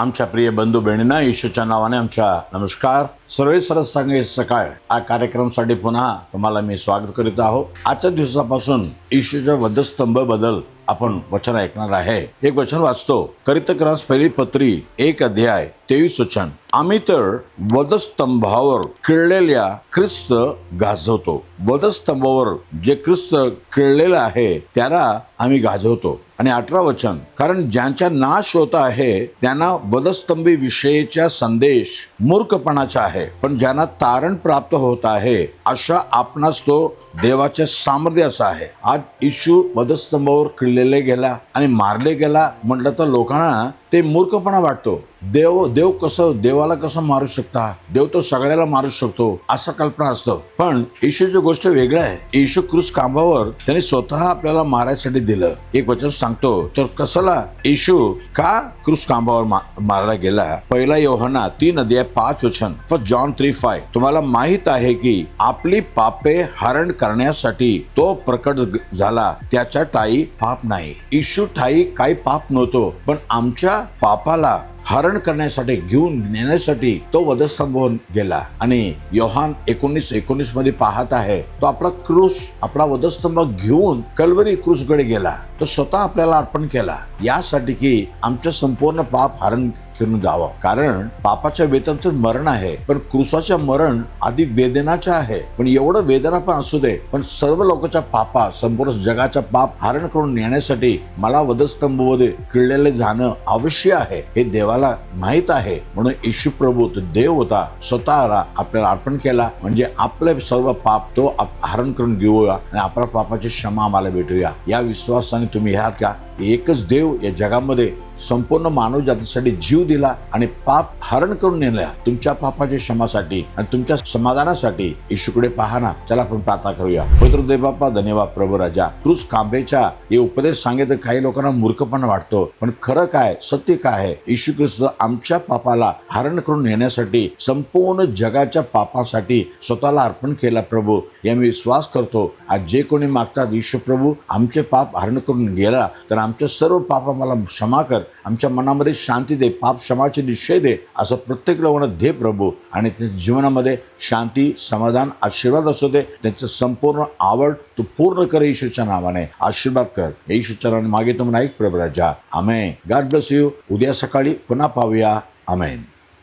आमच्या प्रिय बंधू बहिणींना येशूच्या नावाने आमच्या नमस्कार. सर्वे सरस सांगे सकाळ. हा कार्यक्रमासाठी पुन्हा तुम्हाला मी स्वागत करीत आहो आजच्या दिवसापासून येशूच्या वधस्तंभबद्दल आपण वचन ऐकणार आहे. एक वचन वाचतो. करितक्रास पहिली पत्री एक अध्याय तेवीस वचन. आम्ही तर वधस्तंभावर खिळलेल्या ख्रिस्त गाजवतो. वधस्तंभावर जे ख्रिस्त खिळलेलं आहे त्याला आम्ही गाजवतो. आणि अठरा वचन. कारण ज्यांचा नाश होत आहे त्यांना वधस्तंभी विषयीचा संदेश मूर्खपणाचा आहे. पण ज्यांना तारण प्राप्त होत आहे अशा आपणास तो देवाचे सामर्थ्य असं आहे. आज इशू वधस्तंभावर खिळलेले गेला आणि मारले गेला म्हटलं तर लोकांना ते मूर्खपणा वाटतो. देव देव कसं देवाला कसं मारू शकता? देव तो सगळ्याला मारू शकतो असं कल्पना असतं. पण येशूची गोष्ट वेगळं आहे. येशू क्रूस कांबावर त्याने स्वतः आपल्याला मारायसाठी दिलं. एक वचन सांगतो. तर कसला? येशू का क्रूस कांबावर मा- मारला गेला? पहिला योहना तीन अध्याय पाच वचन. For John three five. तुम्हाला माहीत आहे की आपली पापे हरण करण्यासाठी तो प्रकट झाला त्याच्या ठाई पाप नाही. इशू ठाई काही पाप नव्हतो पण आमच्या पापाला हरण करण्यासाठी घेऊन नेण्यासाठी तो वधस्तंभावून गेला. आणि योहान एकोणीस एकोणीसमध्ये पाहत आहे तो आपला क्रूस आपला वधस्तंभ घेऊन कलवरी क्रूसकडे गेला. तो स्वतः आपल्याला अर्पण केला. यासाठी की आमचं संपूर्ण पाप हरण करून जावं. कारण पापाच्या वेतन तर मरण आहे पण क्रुसाच्या मरण आधी वेदनाचं आहे. पण एवढं वेदना पण असू दे पण सर्व लोकांच्या पापा संपूर्ण जगाच्या पाप हरण करून नेण्यासाठी मला वधस्तंभमध्ये किळलेले जाणं आवश्यक आहे. हे देवाला माहीत आहे. म्हणून येशू प्रभू तो देव होता स्वतःला आपल्याला अर्पण केला. म्हणजे आपले सर्व पाप तो आप- हरण करून घेऊया आणि आपल्या पापाची क्षमा आम्हाला भेटूया. या विश्वासाने तुम्ही ह्यात का? एकच देव या जगामध्ये संपूर्ण मानव जातीसाठी जीव दिला आणि पाप हरण करून नेल्या तुमच्या पापाच्या क्षमासाठी आणि तुमच्या समाधानासाठी येशूकडे पहा ना त्याला आपण प्रार्थना करूया. पवित्र देव बाप्पा धन्यवाद प्रभू राजा. क्रूस कांबेच्या हे उपदेश सांगितलं काही लोकांना मूर्खपणा वाटतो. पण खरं काय सत्य काय आहे? येशू ख्रिस्त आमच्या पापाला हरण करून नेण्यासाठी संपूर्ण जगाच्या पापासाठी स्वतःला अर्पण केला प्रभू. या मी विश्वास करतो आज जे कोणी मागतात येशू प्रभू आमचे पाप हरण करून गेला तर आमच्या सर्व पापा मला क्षमा कर. आमच्या मनामध्ये शांती दे पाप क्षमाचे निश्चय दे असं प्रत्येक लोकांना दे प्रभू. आणि त्यांच्या जीवनामध्ये शांती समाधान आशीर्वाद असू दे. त्यांचं संपूर्ण आवड तू पूर्ण कर येशूच्या नावाने. आशीर्वाद कर. येशूच्या नावाने मागे तुम्ही ऐक प्रभू राजा. आमेन. गॉड ब्लेस यू उद्या सकाळी पुन्हा पाहूया. आमेन.